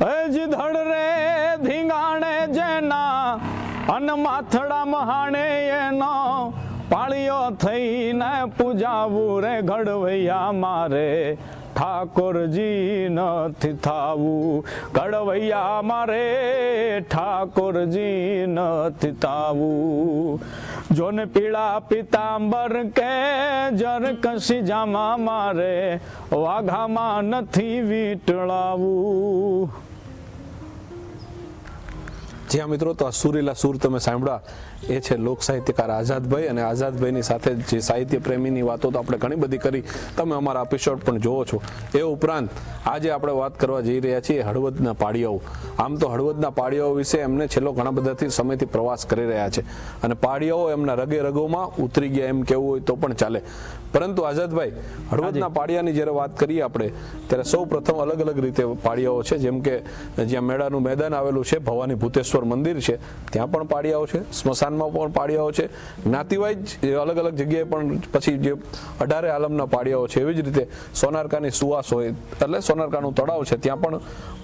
હજી ધડ રે ધીંગાણે જેના અન માથડા મહાણે એનો પાળીઓ થઈને પૂજાવું રે ઘડવૈયા મારે. ઠાકોરજી નથી થાવું. ઘડવૈયા મારે, ઠાકોરજી નથી થાવું. જોને પીળા પિતાંબર કે જર કસી જામા મારે, વાઘામાં નથી વીટળાવું. જ્યાં મિત્રો તો આ સુરીલા સૂર તમે સાંભળ્યા એ છે લોક સાહિત્યકાર આઝાદભાઈ અને આઝાદભાઈની સાથે જે સાહિત્ય પ્રેમીની વાતો તો આપણે ઘણી બધી કરી. તમે અમારા એપિસોડ પણ જોવો છો. એ ઉપરાંત આજે આપણે વાત કરવા જઈ રહ્યા છીએ હળવદના પાડિયાઓ આમ તો હળવદના પાડિયાઓ વિશે એમને છેલ્લો ઘણા બધાથી સમયથી પ્રવાસ કરી રહ્યા છે. અને પાડિયાઓ એમના રગે રગોમાં ઉતરી ગયા એમ કેવું હોય તો પણ ચાલે. પરંતુ આઝાદભાઈ હળવદના પાડિયાની જ્યારે વાત કરીએ આપણે ત્યારે સૌ પ્રથમ અલગ અલગ રીતે પાડિયાઓ છે. જેમ કે જ્યાં મેળાનું મેદાન આવેલું છે ભવાની ભૂતેશ્વર મંદિર છે, ત્યાં પણ પાડિયાઓ છે, સ્મશાનમાં પણ પાડિયાઓ છે. જ્ઞાતિવાઇઝ અલગ અલગ જગ્યાએ પણ પછી જે અઢારે આલમના પાડિયાઓ છે, એવી જ રીતે સોનારકાની સુવાસ હોય, એટલે સોનારકાનું તળાવ છે, ત્યાં પણ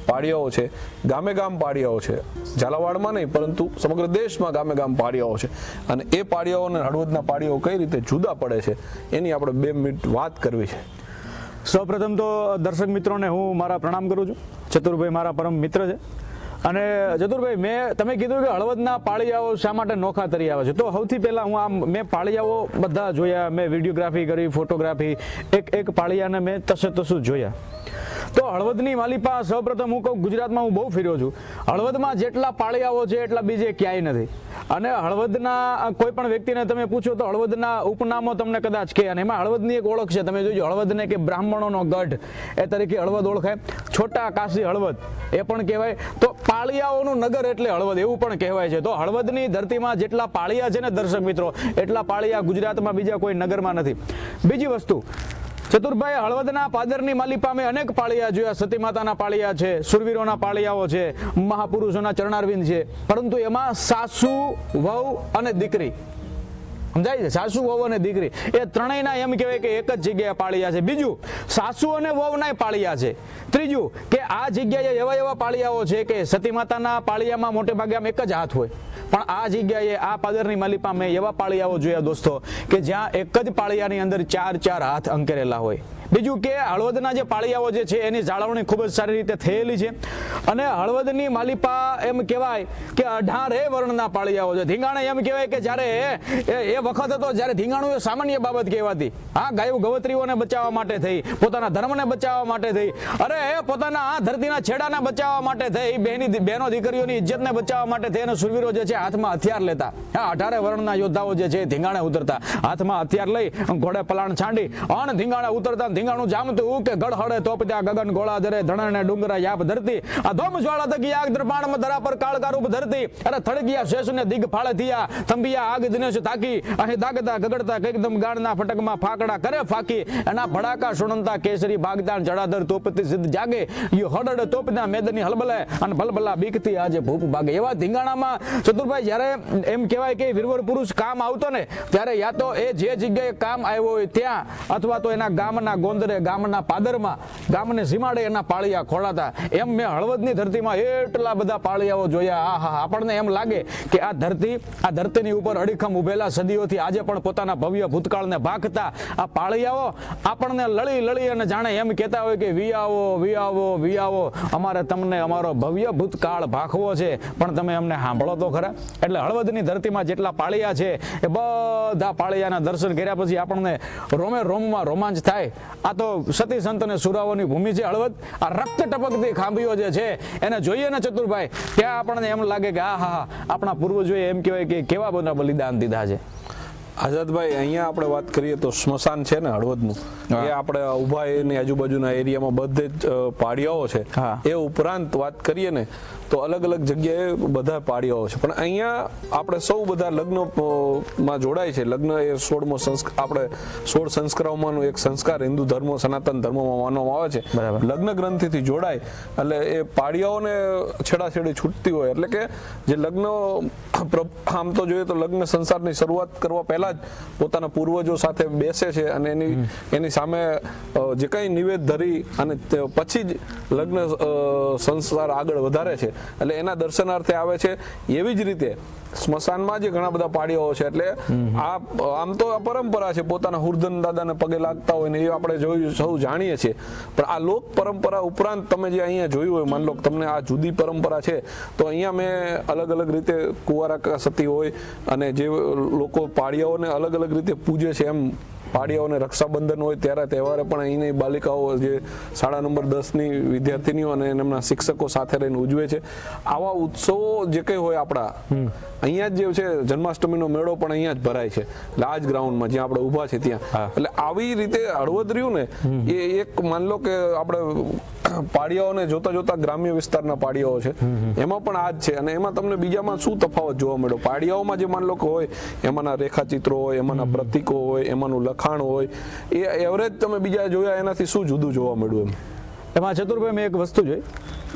પાડિયાઓ છે. ગામે ગામ પાડિયાઓ છે, ઝાલાવાડમાં નહીં, પરંતુ સમગ્ર દેશમાં ગામે ગામ પાડિયાઓ છે. અને એ પાડિયાઓ અને હળવદના પાડિયાઓ કઈ રીતે જુદા પડે છે, એની આપણે બે મિનિટ વાત કરવી છે. સૌપ્રથમ તો દર્શક મિત્રોને હું મારા પ્રણામ કરું છું. ચતુરભાઈ મારા પરમ મિત્ર છે. અને જતુરભાઈ, મેં તમે કીધું કે હળવદના પાળિયાઓ શા માટે નોખા તરી આવે છે? તો સૌથી પહેલા હું આમ, મેં પાળિયાઓ બધા જોયા, મેં વિડીયોગ્રાફી કરી, ફોટોગ્રાફી, એક એક પાળિયાને મેં તસે તસું જોયા. તો હળવદની માલિપા સૌપ્રથમ હું કહું ગુજરાતમાં હું બહુ ફેર્યો છું. હળવદમાં જેટલા પાળિયાઓ છે, એટલા બીજે ક્યાંય નથી. અને હળવદના કોઈ પણ વ્યક્તિને તમે પૂછો તો હળવદના ઉપનામો તમને કદાચ કહે અને એમાં હળવદની એક ઓળખ છે. તમે જોજો, હળવદને કે બ્રાહ્મણોનો ગઢ, એ તરીકે હળવદ ઓળખાય. છોટા કાશી હળવદ, એ પણ કહેવાય. તો પાળિયાઓનું નગર એટલે હળવદ, એવું પણ કહેવાય છે. તો હળવદની ધરતીમાં જેટલા પાળિયા છે ને દર્શક મિત્રો, એટલા પાળિયા ગુજરાતમાં બીજા કોઈ નગરમાં નથી. બીજી વસ્તુ ચતુરભાઈ, હળવદના પાદરની માલિપા મેં અનેક પાળિયા જોયા સતી માતાના પાળિયા છે, સુરવીરોના પાળિયાઓ છે, મહાપુરુષોના ચરણારવિંદ છે. પરંતુ એમાં સાસુ, વહુ અને દીકરી સમજાય છે? સાસુ, વહુ અને દીકરી. એ ત્રણેયના એમ કહેવાય કે એક જ જગ્યાએ પાળિયા છે. બીજું, સાસુ અને વહુના પાળિયા છે. ત્રીજું, કે આ જગ્યાએ એવા એવા પાળિયાઓ છે કે સતી માતાના પાળિયામાં મોટે ભાગે આમ એક જ હાથ હોય. પણ આ જગ્યાએ, આ પાદરની માલિપા મેં એવા પાળિયાઓ જોયા દોસ્તો, કે જ્યાં એક જ પાળિયાની અંદર ચાર ચાર હાથ અંકેરેલા હોય. બીજું કે હળવદના જે પાળિયાઓ જે છે, એની જાળવણી ખૂબ જ સારી રીતે થયેલી છે. અને હળવદની માલિપા એમ કહેવાય કે અઢારે વર્ણના પાળિયાઓ છે. ધીંગાણે એમ કહેવાય કે જ્યારે એ વખત હતો જ્યારે ધીંગાણું એ સામાન્ય બાબત કહેવાતી. હા ગાયું ગવત્રીઓને બચાવવા માટે થઈ, પોતાના ધર્મને બચાવવા માટે થઈ. અરે પોતાના આ ધરતીના છેડાને બચાવવા માટે થઈ. બહેની બહેનો દીકરીઓની ઇજ્જતને બચાવવા માટે થઈ. અને સુરવીરો જે છે, હાથમાં હથિયાર લેતા. હા અઢારે વર્ણના યોદ્ધાઓ જે છે ધીંગાણે ઉતરતા. હાથમાં હથિયાર લઈ, ઘોડે પલાણ છાંડી, અણ ધીંગાણે ઉતરતા. ધીંગાણું જામતું કે ગળ હળે તોપ ત્યાં ગગન ગોળા ધરે ધણને ડુંગરા યાપ ધરતી. આ ધોમ જ્વાળા તકી આગ દ્રપાણમાં ધરા પર કાળકા રૂપ ધરતી. અરે થળગિયા શેષને દિગ ફાળે થયા. થંભિયા આગ દિનેશ તાકી અહીં દાગતા ગગડતા એકદમ ગાળના ફટકમાં ફાકડા કરે ફાકી. એના ભડાકા સુણંતા કેસરી બાગદાન જડાધર તોપતી સિદ્ધ જાગે. યો હડડ તોપના મેદની હલબલે અને ભલભલા બીકથી આજે ભૂપ ભાગે. એવા ધીંગાણામાં ચતુરભાઈ, જ્યારે એમ કહેવાય કે વીરવર પુરુષ કામ આવતો ને, ત્યારે યા તો એ જે જગ્યાએ કામ આવ્યો હોય ત્યાં, અથવા તો એના ગામના ગોંદરે ગામના પાદરમાં, ગામને સીમાડે એના પાળિયા ખોળાતા. એમ મેં હળવદની ધરતીમાં એટલા બધા પાળિયાઓ જોયા. આ હા આપણને એમ લાગે કે આ ધરતી, આ ધરતીની ઉપર અડીખમ ઉભેલા સદીઓથી આજે પણ પોતાના ભવ્ય ભૂતકાળને ભાગતા આ પાળિયાઓ આપણને લળી લળી અને જાણે એમ કહેતા હોય કે, વિયાવો વિયાવો વિયાવો, અમારે તમને અમારો ભવ્ય ભૂતકાળ ભાખવો છે. પણ તમે અમને સાંભળો તો ખરા. એટલે હળવદની ધરતીમાં જેટલા પાળિયા છે, એ બધા પાળિયાના દર્શન કર્યા પછી આપણને રોમે રોમમાં રોમાંચ થાય. આ તો સતી સંત અને સુરાઓની ભૂમિ છે હળવદ. આ રક્ત ટપકતી ખાંભીઓ જે છે, એને જોઈએ ને ચતુરભાઈ, ત્યાં આપણને એમ લાગે કે આ હા હા આપણા પૂર્વજોએ એમ કહેવાય કે કેવા બધા બલિદાન દીધા છે. આઝાદભાઈ અહીંયા આપણે વાત કરીએ તો સ્મશાન છે ને હળવદનું. એ આપણે ઊભા એની આજુબાજુના એરિયામાં બધે જ પાડિયાઓ છે. એ ઉપરાંત વાત કરીએ ને તો અલગ અલગ જગ્યાએ બધા પાડિયાઓ છે. પણ અહીંયા આપણે સૌ બધા લગ્નમાં જોડાય છે. લગ્ન એ સોળમો સંસ્કાર આપણે સોળ સંસ્કારોમાંનો એક સંસ્કાર હિન્દુ ધર્મ સનાતન ધર્મમાં માનવામાં આવે છે. લગ્ન ગ્રંથિથી જોડાય એટલે એ પાડિયાઓને છેડાછેડી છૂટતી હોય. એટલે કે જે લગ્ન આમ તો જોઈએ તો લગ્ન સંસારની શરૂઆત કરવા પહેલા પહેલા જ પોતાના પૂર્વજો સાથે બેસે છે અને એની એની સામે જે કંઈ નિવેદ ધરી અને પછી જ લગ્ન અ, સંસ્કાર આગળ વધારે છે. એટલે એના દર્શનાર્થે આવે છે. એવી જ રીતે સ્મશાનમાં જે ઘણા બધા પાડીઓ છે, એટલે આ આમ તો આ પરંપરા છે, પોતાના હુરધન દાદાને પગે લાગતા હોય ને એ આપણે જોયું, સૌ જાણીએ છીએ. પણ આ લોક પરંપરા ઉપરાંત તમે જે અહીંયા જોયું હોય, માન લો તમને આ જુદી પરંપરા છે, તો અહીંયા મેં અલગ અલગ રીતે કુંવારા સતી હોય અને જે લોકો પાળિયાઓને અલગ અલગ રીતે પૂજે છે એમ પાડિયાઓને રક્ષાબંધન હોય ત્યારે તહેવારે પણ અહીંની બાલિકાઓ જે શાળા નંબર દસની વિદ્યાર્થીનીઓ અને એમના શિક્ષકો સાથે રહીને ઉજવે છે. આવા ઉત્સવો જે કંઈ હોય આપણા અહીંયા જ જે છે જન્માષ્ટમીનો મેળો પણ અહીંયા જ ભરાય છે. લાજ ગ્રાઉન્ડમાં જ્યાં આપણે ઊભા છે ત્યાં. એટલે આવી રીતે હળવદ રહ્યું ને એ એક માન લો કે આપણે પાડિયાઓને જોતા જોતા ગ્રામ્ય વિસ્તારના પાડિયાઓ છે. એમાં પણ આ જ છે અને એમાં તમને બીજામાં શું તફાવત જોવા મળ્યો? પાડિયાઓમાં જે માન લોકો હોય, એમાંના રેખાચિત્રો હોય, એમાંના પ્રતીકો હોય, એમાંનું લખાણ હોય, એ એવરેજ તમે બીજા જોયા એનાથી શું જુદું જોવા મળ્યું એમ? એમાં ચતુરભાઈ મેં એક વસ્તુ જોઈ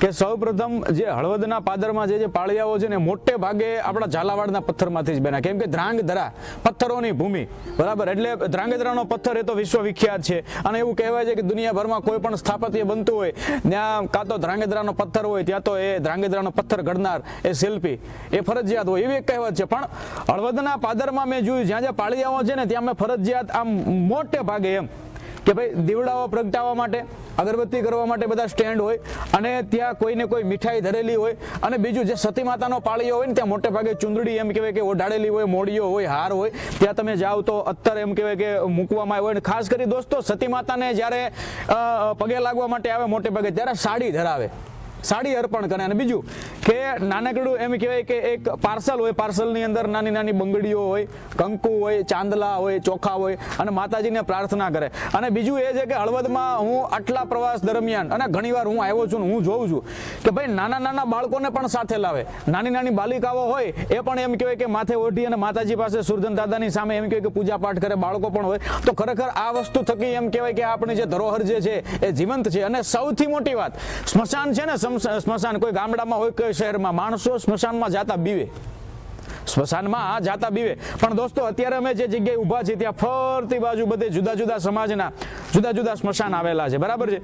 કે સૌપ્રથમ જે હળવદના પાદરમાં જે જે પાળિયાઓ છે ને મોટે ભાગે આપણા ઝાલાવાડના પથ્થરમાંથી જ બન્યા કેમ કે ધ્રાંગધરા પથ્થરોની ભૂમિ. બરાબર? એટલે ધ્રાંગધરાનો પથ્થર એ તો વિશ્વ વિખ્યાત છે. અને એવું કહેવાય છે કે દુનિયાભરમાં કોઈ પણ સ્થાપત્ય બનતું હોય, ત્યાં કાં તો ધ્રાંગધરાનો પથ્થર હોય, ત્યાં તો એ ધ્રાંગધરાનો પથ્થર ઘડનાર એ શિલ્પી. એ ફરજિયાત હોય. એવી એક કહેવત છે. પણ હળવદના પાદરમાં મેં જોયું, જ્યાં જ્યાં પાળિયાઓ છે ને, ત્યાં મેં ફરજિયાત આમ મોટે ભાગે એમ કે ભાઈ દીવડાઓ પ્રગટાવવા માટે, અગરબત્તી કરવા માટે બધા સ્ટેન્ડ હોય અને ત્યાં કોઈને કોઈ મીઠાઈ ધરેલી હોય અને બીજું જે સતી માતાનો પાળીઓ હોય ને, ત્યાં મોટે ભાગે ચુંદડી એમ કહેવાય કે ઓઢાડેલી હોય, મોડીઓ હોય, હાર હોય, ત્યાં તમે જાઓ તો અત્તર એમ કહેવાય કે મૂકવામાં આવ્યો અને ખાસ કરી દોસ્તો, સતી માતાને જ્યારે પગે લાગવા માટે આવે, મોટે ભાગે ત્યારે સાડી ધરાવે. સાડી અર્પણ કરે. અને બીજું કે નાનકડું એમ કહેવાય કે એક પાર્સલ હોય, પાર્સલની અંદર નાની નાની બંગડીઓ હોય, કંકુ હોય, ચાંદલા હોય, ચોખા હોય, અને માતાજીને પ્રાર્થના કરે. અને બીજું એ છે કે હળવદમાં હું આટલા પ્રવાસ દરમિયાન, અને ઘણીવાર હું આવ્યો છું હું જોઉં છું કે ભાઈ નાના નાના બાળકોને પણ સાથે લાવે. નાની નાની બાલિકાઓ હોય, એ પણ એમ કહેવાય કે માથે ઓઢી અને માતાજી પાસે સુરજન દાદાની સામે એમ કહેવાય કે પૂજા પાઠ કરે બાળકો પણ હોય. તો ખરેખર આ વસ્તુ થકી એમ કહેવાય કે આપણી જે ધરોહર જે છે, એ જીવંત છે. અને સૌથી મોટી વાત, સ્મશાન છે ને સ્મશાન કોઈ ગામડામાં હોય કોઈ શહેરમાં. માણસો સ્મશાનમાં જાતા બીવે. સ્મશાનમાં જાતા બીવે. પણ દોસ્તો, અત્યારે અમે જે જગ્યાએ ઊભા છીએ, ત્યાં ફરતી બાજુ બધે જુદા જુદા સમાજના જુદા જુદા સ્મશાન આવેલા છે. બરાબર છે?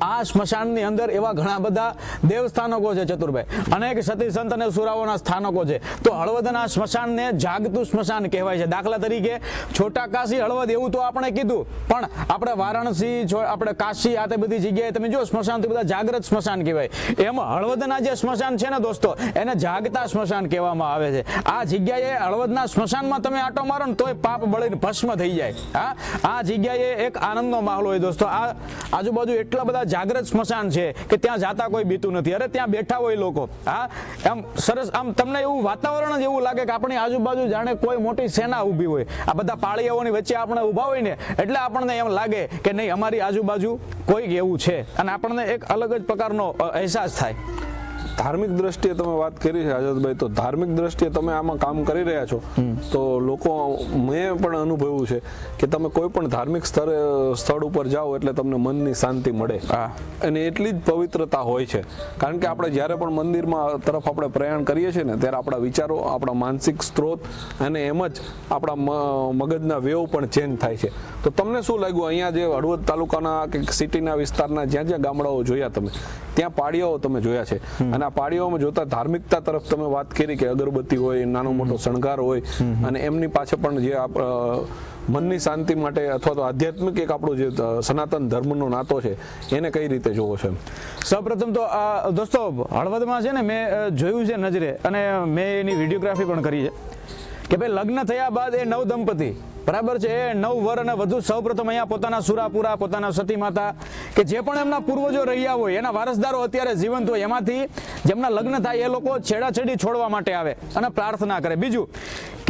આ સ્મશાનની અંદર એવા ઘણા બધા દેવસ્થાનકો છે ચતુરભાઈ અનેક સતી સંત અને સુરાઓના સ્થાનકો છે. તો હળવદના સ્મશાનને જાગતું સ્મશાન કહેવાય છે. દાખલા તરીકે છોટા કાશી હળવદ એવું તો આપણે કીધું. પણ આપણે વારાણસી આપણે કાશી, આ તે બધી જગ્યાએ તમે જો સ્મશાન તો બધા જાગ્રત સ્મશાન કહેવાય. એમાં હળવદના જે સ્મશાન છે ને દોસ્તો, એને જાગતા સ્મશાન કહેવામાં આવે છે. આ જગ્યાએ હળવદના સ્મશાનમાં તમે આટો મારો ને તોય પાપ બળીને ભસ્મ થઈ જાય. હા? આ જગ્યાએ એક આનંદનો માહોલ હોય દોસ્તો. આ આજુબાજુ એટલા બધા જાગ્રત સ્મશાન છે કે ત્યાં જાતા કોઈ બીતું નથી. અરે ત્યાં બેઠા હોય લોકો. હા? આમ સરસ, આમ તમને એવું વાતાવરણ જ એવું લાગે કે આપણી આજુબાજુ જાણે કોઈ મોટી સેના ઊભી હોય. આ બધા પાળીયાઓની વચ્ચે આપણે ઊભા હોય ને એટલે આપણને એમ લાગે કે નહીં, અમારી આજુબાજુ કોઈક એવું છે. અને આપણને એક અલગ જ પ્રકારનો અહેસાસ થાય. ધાર્મિક દ્રષ્ટિએ તમે વાત કરી છે આઝાદભાઈ તો ધાર્મિક દ્રષ્ટિએ તમે આમાં કામ કરી રહ્યા છો. તો લોકો મેં પણ અનુભવ્યું છે કે તમે કોઈ પણ ધાર્મિક સ્તરે સ્થળ ઉપર જાઓ એટલે તમને મનની શાંતિ મળે. અને એટલી જ પવિત્રતા હોય છે. કારણ કે આપણે જ્યારે પણ મંદિરમાં તરફ આપણે પ્રયાણ કરીએ છીએ ને ત્યારે આપણા વિચારો આપણા માનસિક સ્ત્રોત અને એમ જ આપણા મગજના વેવ પણ ચેન્જ થાય છે. તો તમને શું લાગ્યું? અહીંયા જે હળવદ તાલુકાના કે સિટીના વિસ્તારના જ્યાં જ્યાં ગામડાઓ જોયા તમે ત્યાં પાળિયાઓ તમે જોયા છે. અને આ પાળીઓમાં જોતા ધાર્મિકતા તરફ તમે વાત કરી કે અગરબત્તી હોય નાનો મોટો શણગાર હોય અને એમની પાછળ પણ જે મનની શાંતિ માટે અથવા તો આધ્યાત્મિક એક આપણો જે સનાતન ધર્મનો નાતો છે એને કઈ રીતે જોવો છે સૌપ્રથમ તો આ દોસ્તો હળવદમાં છે ને મેં જોયું છે નજરે અને મેં એની વિડીયોગ્રાફી પણ કરી છે કે ભાઈ લગ્ન થયા બાદ એ નવ દંપતી બરાબર છે. નવ વર અને વધુ સૌપ્રથમ અહીંયા પોતાના સુરાપુરા, પોતાના સતી માતા કે જે પણ એમના પૂર્વજો રહ્યા હોય, એના વારસદારો અત્યારે જીવંત હોય, એમાંથી જેમના લગ્ન થાય એ લોકો છેડાછેડી છોડવા માટે આવે અને પ્રાર્થના કરે. બીજું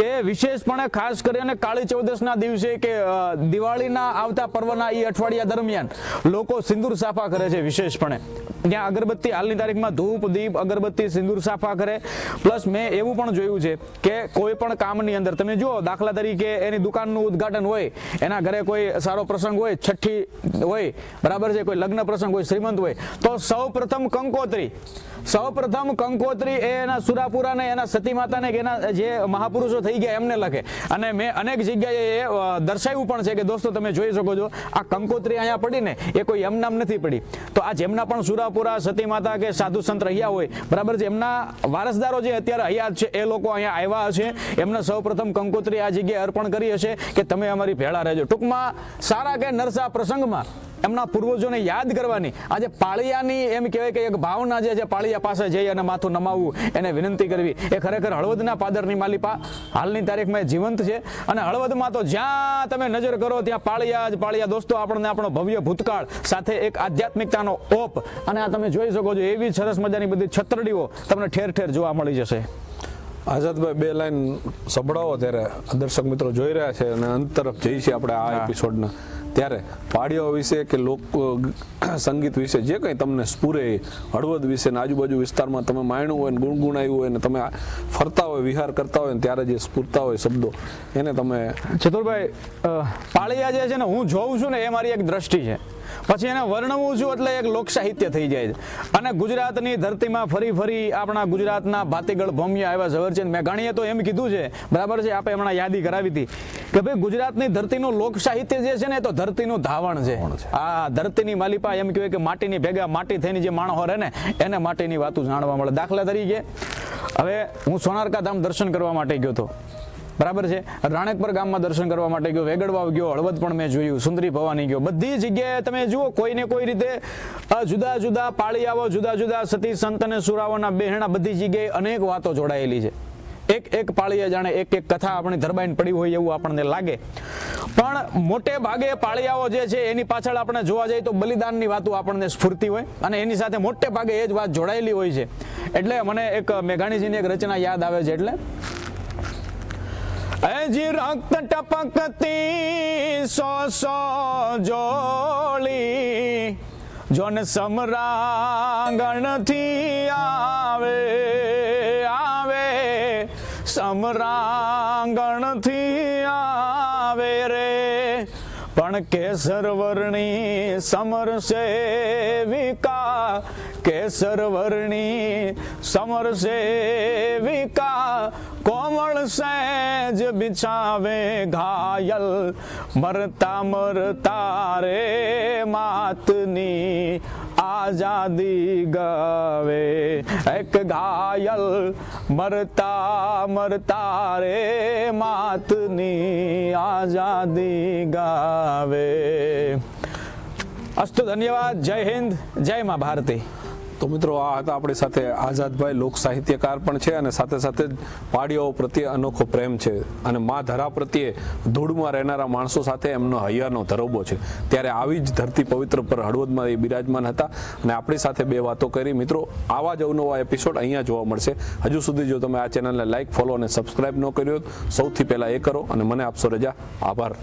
કે વિશેષપણે ખાસ કરીને કાળી ચૌદસના દિવસે કે દિવાળીના આવતા પર્વના એ અઠવાડિયા દરમિયાન લોકો સિંદૂર સાફા કરે છે વિશેષપણે. ત્યાં અગરબત્તી, હાલની તારીખમાં ધૂપ, દીપ, અગરબત્તી, સિંદૂર સાફા કરે. પ્લસ મેં એવું પણ જોયું છે કે કોઈ પણ કામની અંદર, તમે જુઓ, દાખલા તરીકે એની દુકાનનું ઉદઘાટન હોય, એના ઘરે કોઈ સારો પ્રસંગ હોય, છઠ્ઠી હોય, બરાબર છે, કોઈ લગ્ન પ્રસંગ હોય, શ્રીમંત હોય, તો સૌ પ્રથમ કંકોત્રી. સૌ પ્રથમ કંકોત્રી એ એના સુરાપુરાને એના સતી માતાને કે એના જે મહાપુરુષો થઈ ગયા એમને લખે. અને મેં અનેક જગ્યાએ દર્શાવ્યું પણ છે કે દોસ્તો તમે જોઈ શકો છો, આ કંકોત્રી અહીંયા પડી ને, એ કોઈ એમ નામ નથી પડી. તો આ જેમના પણ સુરાપુરા, સતી માતા કે સાધુ સંત રહ્યા હોય, બરાબર છે, એમના વારસદારો જે અત્યારે હયાત છે, એ લોકો અહીંયા આવ્યા હશે. એમને સૌપ્રથમ કંકોત્રી આ જગ્યાએ અર્પણ કરી હશે કે તમે અમારી ભેળા રહેજો. ટૂંકમાં સારા કે નરસા પ્રસંગમાં એમના પૂર્વજોને યાદ કરવાની. આજે પાળિયાની એમ કહેવાય કે એક ભાવના જે છે, પાળિયા પાસે જઈ અને માથું નમાવવું, એને વિનંતી કરવી. એ ખરેખર હળવદના પાદરની માલિપા હાલની તારીખમાં જીવંત છે. અને હળવદમાં તો જ્યાં તમે નજર કરો, ત્યાં પાળિયા જ પાળિયા. દોસ્તો, આપણને આપણો ભવ્ય ભૂતકાળ સાથે એક આધ્યાત્મિકતાનો ઓપ. અને આ તમે જોઈ શકો છો, એવી સરસ મજાની બધી છત્રડીઓ તમને ઠેર ઠેર જોવા મળી જશે. આઝાદભાઈ બે લાઈન સંભળાવો ત્યારે. દર્શક મિત્રો જોઈ રહ્યા છે અને અંત તરફ જઈએ છીએ આપણે આ એપિસોડના ત્યારે પાડીઓ વિશે કે લોક સંગીત વિશે જે કંઈ તમને સ્ફુરે હળવદ વિશે ને આજુબાજુ વિસ્તારમાં તમે માણ્યું હોય ને ગુણગુણાયું હોય ને તમે ફરતા હોય વિહાર કરતા હોય ને ત્યારે જે સ્ફૂરતા હોય શબ્દો એને તમે ચતુરભાઈ પાળિયા જે છે ને હું જોઉં છું ને એ મારી એક દ્રષ્ટિ છે. પછી એને વર્ણવું છું એટલે એક લોક સાહિત્ય થઈ જાય છે. અને ગુજરાતની ધરતીમાં ફરી ફરી આપણા ગુજરાતના ભાતીગળ ભમ્ય આવ્યા ઝવેરચંદ મેઘાણીએ તો એમ કીધું છે બરાબર છે આપણે હમણાં યાદી કરાવી હતી કે ભાઈ ગુજરાતની ધરતીનું લોક સાહિત્ય જે છે ને એ તો ધરતીનું ધાવણ છે. આ ધરતીની માલિપા એમ કહેવાય કે માટીની ભેગા માટી થઈને જે માણસો રહે ને એને માટીની વાતો જાણવા મળે. દાખલા તરીકે હવે હું સોનારકા ધામ દર્શન કરવા માટે ગયો હતો. બરાબર છે? રાણેકપર ગામમાં દર્શન કરવા માટે ગયો વેગડવાવ ગયો, હળવદ પણ મેં જોયું, સુંદરી ભવાની ગયો. બધી જગ્યાએ તમે જુઓ, કોઈને કોઈ રીતે જુદા જુદા પાળિયાઓ, જુદા જુદા સતી સંત અને સુરાઓના બહેણા બધી જગ્યાએ અનેક વાતો જોડાયેલી છે. એક એક પાળિયા જાણે એક એક કથા આપણી ધરબાઈન પડી હોય એવું આપણને લાગે. પણ મોટે ભાગે પાળિયાઓ જે છે, એની પાછળ આપણે જોવા જઈએ તો બલિદાનની વાતો આપણને સ્ફૂર્તિ હોય અને એની સાથે મોટે ભાગે એ જ વાત જોડાયેલી હોય છે. એટલે મને એક મેઘાણીજીની એક રચના યાદ આવે છે, એટલે હજી રક્ત ટપકતી સો સો જોડી. જોન સમરાંગણથી આવે આવે. સમરાંગણથી આવે રે. પણ કેસર વર્ણી સમર સેવિકા, કેસર વર્ણી સમર સેવિકા, કોમળ સહેજ બિછાવે ઘાયલ. મરતા મરતા રે માતની આઝાદી ગાવે. એક ઘાયલ મરતા મરતા રે માતની આઝાદી ગાવે. અસ્તુ ધન્યવાદ. જય હિન્દ. જય મા ભારતી. તો મિત્રો, આ હતા આપણી સાથે આઝાદભાઈ લોક સાહિત્યકાર પણ છે અને સાથે સાથે જ પાડીઓ પ્રત્યે અનોખો પ્રેમ છે અને મા ધરા પ્રત્યે ધૂળમાં રહેનારા માણસો સાથે એમનો હૈયાનો ધરોબો છે. ત્યારે આવી જ ધરતી પવિત્ર પર હળવદમાં એ બિરાજમાન હતા અને આપણી સાથે બે વાતો કરી. મિત્રો, આવા જ અવનવા એપિસોડ અહીંયા જોવા મળશે. હજુ સુધી જો તમે આ ચેનલને લાઇક ફોલો અને સબસ્ક્રાઇબ ન કર્યો સૌથી પહેલાં એ કરો અને મને આપશો રજા. આભાર.